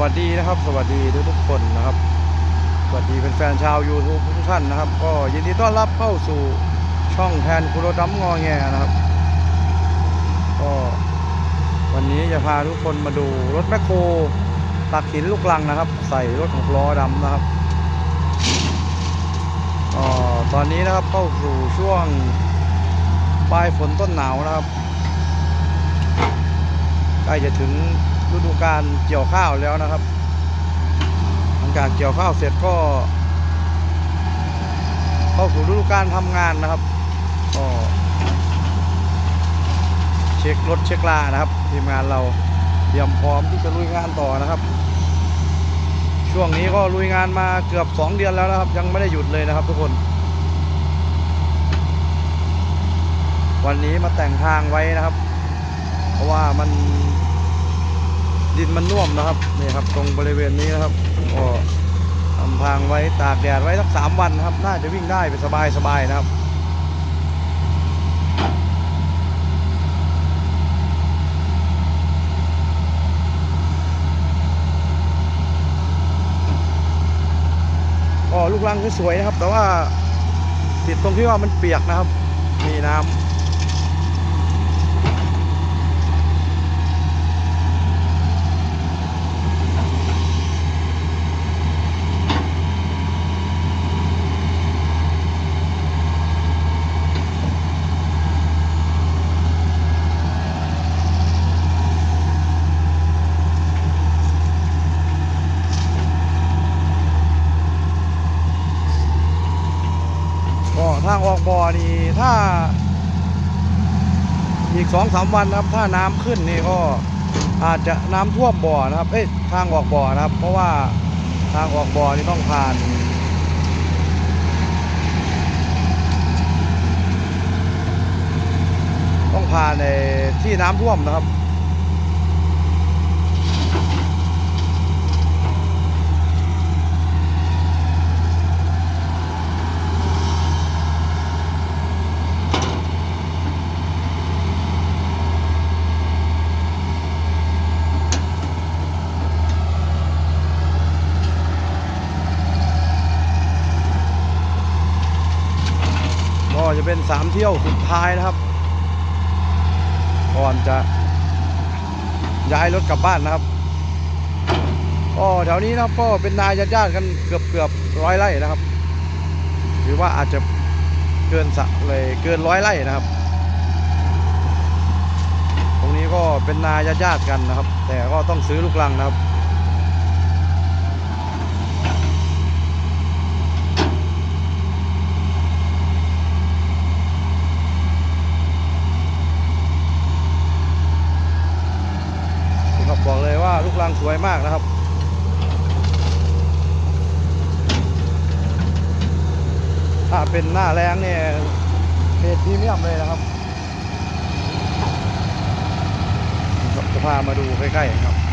วัสดีนะครับ สวัสดีทุกทุกคนนะครับ สวัสดีเป็นแฟนชาว YouTube ทุกท่านนะครับ ก็ยินดีต้อนรับเข้าสู่ช่องแทนคุโรดัมงอแงนะครับ ก็วันนี้จะพาทุกคนมาดูรถแมคโครตักหินลูกลังนะครับ ใส่รถหกล้อดำนะครับก็ตอนนี้นะครับเข้าสู่ช่วงปลายฝนต้นหนาวนะครับใกล้จะถึง ฤดูการเกี่ยวข้าวแล้วนะครับหลังจากเกี่ยวข้าวเสร็จก็ เข้าสู่ฤดูการทำงานนะครับก็เช็ครถเช็คลานะครับ ทีมงานเราเตรียมพร้อมที่จะลุยงานต่อนะครับ ช่วงนี้ก็ลุยงานมาเกือบ 2 เดือนแล้วนะครับ ยังไม่ได้หยุดเลยนะครับทุกคนวันนี้มาแต่งทางไว้นะครับ เพราะว่ามัน ดินมันน่วมนะครับนี่ครับ ตรงบริเวณนี้นะครับก็ทำทางไว้ตากแดดไว้สักสามวันนะครับ น่าจะวิ่งได้เป็นสบายสบายๆนะครับก็ลูกรังสวยๆนะครับ แต่ว่าติดตรงที่ว่ามันเปียกนะครับ มีน้ำ บ่อนี่ถ้า อีกสองสามวันนะครับ ถ้าน้ำขึ้นนี่ก็อาจจะน้ำท่วมบ่อนะครับเอ้ยทางออกบ่อนะครับ เพราะว่าทางออกบ่อนี่ต้องผ่านต้องผ่านในที่น้ำท่วมนะครับ ก็ จะเป็นสามเที่ยวสุดท้ายนะครับ ก่อนจะย้ายรถกลับบ้านนะครับก็แถวนี้นะครับก็เป็นนายญาติกันเกือบเกือบร้อยไร่นะครับหรือว่าอาจจะเกินสะเลยเกินร้อยไร่นะครับ ตรงนี้ก็เป็นนายญาติกันนะครับ แต่ก็ต้องซื้อลูกลังนะครับ นี่ครับบอกเลยว่าลูกรังสวย มากนะครับ ถ้าเป็นหน้าแรงเนี่ยเกรดพรีเมียมเลยนะครับนี่ครับจะพามาดูใกล้ๆครับ